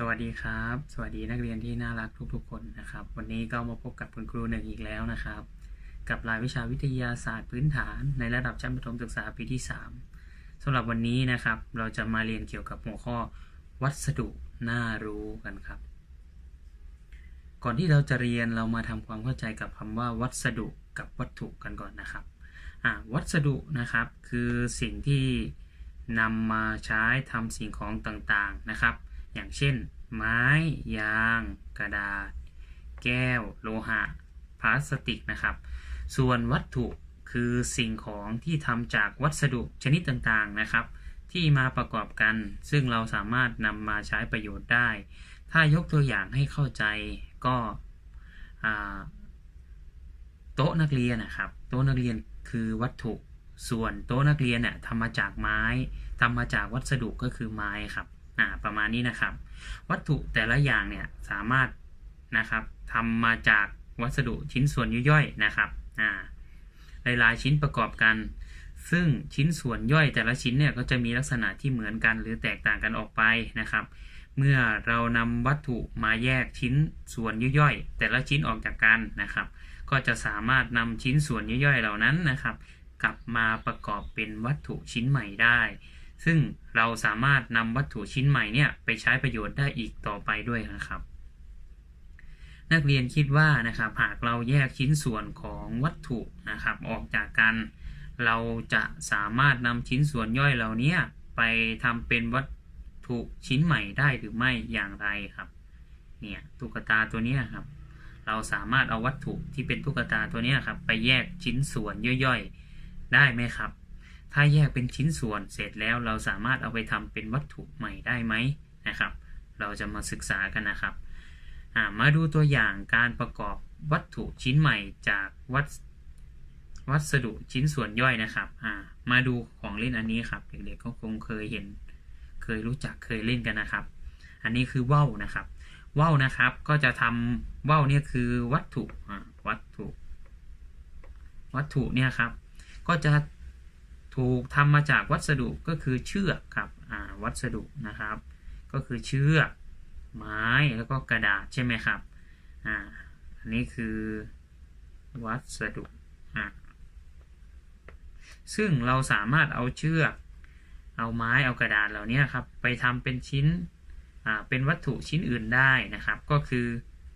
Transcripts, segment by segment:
สวัสดีครับ สวัสดีนักเรียนที่น่ารักทุกๆคนนะครับ วันนี้ก็มาพบกับคุณครูหนึ่งอีกแล้วนะครับ กับรายวิชาวิทยาศาสตร์พื้นฐาน ในระดับชั้นประถมศึกษาปีที่ 3สำหรับวันนี้นะครับ เราจะมาเรียนเกี่ยวกับหัวข้อวัสดุน่ารู้กันครับ ก่อนที่เราจะเรียนเรามาทำความเข้าใจกับคำว่า วัสดุกับวัตถุกันก่อนนะครับวัสดุนะครับคือสิ่งที่นำมาใช้ทำสิ่งของต่างๆนะครับ อย่างเช่น ไม้ ยาง กระดาษ แก้ว โลหะ พลาสติกนะครับ ส่วนวัตถุคือสิ่งของที่ทำจากวัสดุชนิดต่างๆนะครับ ที่มาประกอบกัน ซึ่งเราสามารถนำมาใช้ประโยชน์ได้ ถ้ายกตัวอย่างให้เข้าใจก็โต๊ะนักเรียนนะครับ โต๊ะนักเรียนคือวัตถุส่วนโต๊ะนักเรียนเนี่ยทำมาจากไม้ทำมาจากวัสดุก็คือไม้ครับ อ่าประมาณนี้นะครับ วัตถุแต่ละอย่างเนี่ยสามารถนะครับทำมาจากวัสดุชิ้นส่วนย่อยๆนะครับอ่าหลายๆชิ้นประกอบกัน ซึ่งชิ้นส่วนย่อยแต่ละชิ้นเนี่ยก็จะมีลักษณะที่เหมือนกันหรือแตกต่างกันออกไปนะครับ เมื่อเรานำวัตถุมาแยกชิ้นส่วนย่อยๆแต่ละชิ้นออกจากกันนะครับ ก็จะสามารถนำชิ้นส่วนย่อยๆเหล่านั้นนะครับ กลับมาประกอบเป็นวัตถุชิ้นใหม่ได้ ซึ่งเราสามารถนำวัตถุชิ้นใหม่เนี่ยไปใช้ประโยชน์ได้อีกต่อไปด้วยนะครับ นักเรียนคิดว่านะครับหากเราแยกชิ้นส่วนของวัตถุนะครับออกจากกัน เราจะสามารถนำชิ้นส่วนย่อยเหล่านี้ไปทำเป็นวัตถุชิ้นใหม่ได้หรือไม่อย่างไรครับเนี่ยตุ๊กตาตัวนี้ครับ เราสามารถเอาวัตถุที่เป็นตุ๊กตาตัวนี้ครับ ไปแยกชิ้นส่วนย่อยๆ ได้ไหมครับ ถ้าแยกเป็นชิ้นส่วนเสร็จแล้วเราสามารถเอาไปทำเป็นวัตถุใหม่ได้ไหมนะครับ เราจะมาศึกษากันนะครับ มาดูตัวอย่างการประกอบวัตถุชิ้นใหม่จากวัสวัสดุชิ้นส่วนย่อยนะครับมาดูของเล่นอันนี้ครับ เด็กๆก็คงเคยเห็น เคยรู้จักเคยเล่นกันนะครับ อันนี้คือว่าวนะครับว่าวนะครับก็จะทำว่าวเนี่ยคือวัตถุวัตถุ วัตถุเนี่ยครับ ก็จะ ถูกทำมาจากวัสดุก็คือเชือกครับวัสดุนะครับ ก็คือเชือกไม้แล้วก็กระดาษใช่ไหมครับอ่าอันนี้คือวัสดุอ่าซึ่งเราสามารถเอาเชือก เอาไม้เอากระดาษเหล่านี้ครับไปทำเป็นชิ้นอ่าเป็นวัตถุชิ้นอื่นได้นะครับ ก็คือ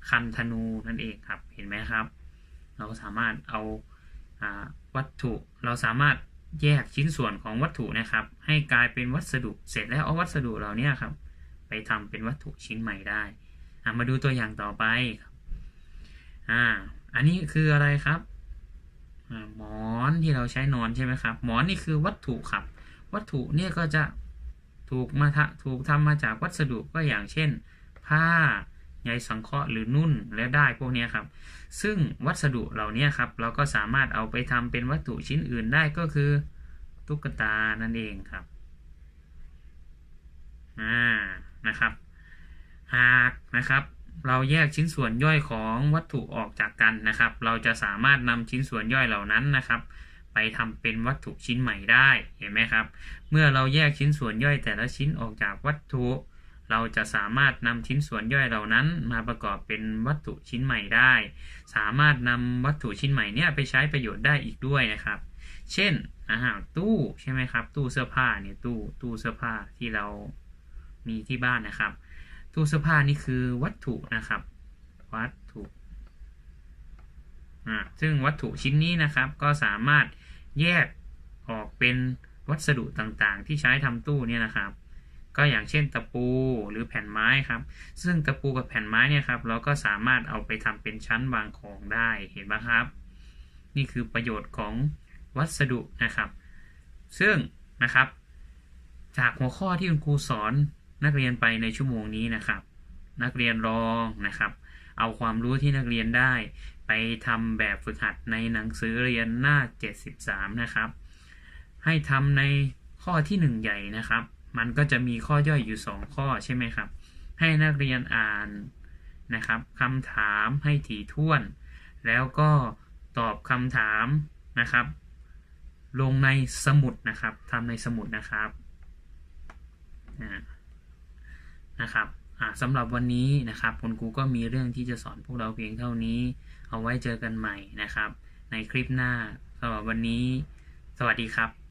คันธนูนั่นเองครับเห็นไหมครับ เราสามารถเอาอาวัตถุเราสามารถ แยกชิ้นส่วนของวัตถุนะครับ ให้กลายเป็นวัสดุเสร็จแล้วเอาวัสดุเหล่านี้ครับ ไปทำเป็นวัตถุชิ้นใหม่ได้ามาดูตัวอย่างต่อไปครับอ่าอันนี้คืออะไรครับอ่าหมอนที่เราใช้นอนใช่ไหมครับ หมอนนี่คือวัตถุครับ วัตถุเนี่ยก็จะถูกมาทะถูกทำมาจากวัสดุก็อย่างเช่น ผ้า ใยสังเคราะห์หรือนุ่นและได้พวกนี้ครับ ซึ่งวัสดุเหล่านี้ครับ เราก็สามารถเอาไปทำเป็นวัตถุชิ้นอื่นได้ก็คือ ตุ๊กตานั่นเองครับอ่านะครับ หากนะครับเราแยกชิ้นส่วนย่อยของวัตถุออกจากกันนะครับ เราจะสามารถนำชิ้นส่วนย่อยเหล่านั้นนะครับ ไปทำเป็นวัตถุชิ้นใหม่ได้ เห็นไหมครับ เมื่อเราแยกชิ้นส่วนย่อยแต่ละชิ้นออกจากวัตถุ เราจะสามารถนำชิ้นส่วนย่อยเหล่านั้น มาประกอบเป็นวัตถุชิ้นใหม่ได้ สามารถนำวัตถุชิ้นใหม่เนี่ยไปใช้ประโยชน์ได้อีกด้วยนะครับ เช่นอาหารตู้ใช่ไหมครับ ตู้เสื้อผ้าเนี่ยตู้ตู้เสื้อผ้าที่เรามีที่บ้านนะครับ ตู้เสื้อผ้านี่คือวัตถุนะครับ วัตถุอ่าซึ่งวัตถุชิ้นนี้นะครับก็สามารถแยกออกเป็นวัสดุต่างๆ ที่ใช้ทำตู้เนี่ยนะครับ ก็อย่างเช่นตะปูหรือแผ่นไม้ครับ ซึ่งตะปูกับแผ่นไม้เนี่ยครับเราก็สามารถเอาไปทำเป็นชั้นวางของได้เห็นไหมครับ นี่คือประโยชน์ของวัสดุนะครับ ซึ่งนะครับ จากหัวข้อที่คุณครูสอนนักเรียนไปในชั่วโมงนี้นะครับ นักเรียนลองนะครับ เอาความรู้ที่นักเรียนได้ ไปทำแบบฝึกหัดในหนังสือเรียนหน้า 73 นะครับ ให้ทำในข้อที่ 1 ใหญ่นะครับ มันก็จะมีข้อย่อยอยู่ 2 ข้อใช่ไหมครับ ให้นักเรียนอ่านนะครับคำถามให้ถี่ถ้วน แล้วก็ตอบคำถามนะครับ ลงในสมุดนะครับทำในสมุดนะครับอ่านะครับสำหรับวันนี้นะครับคุณครูก็มีเรื่องที่จะสอนพวกเราเพียงเท่านี้ เอาไว้เจอกันใหม่นะครับ ในคลิปหน้าสำหรับวันนี้ สวัสดีครับ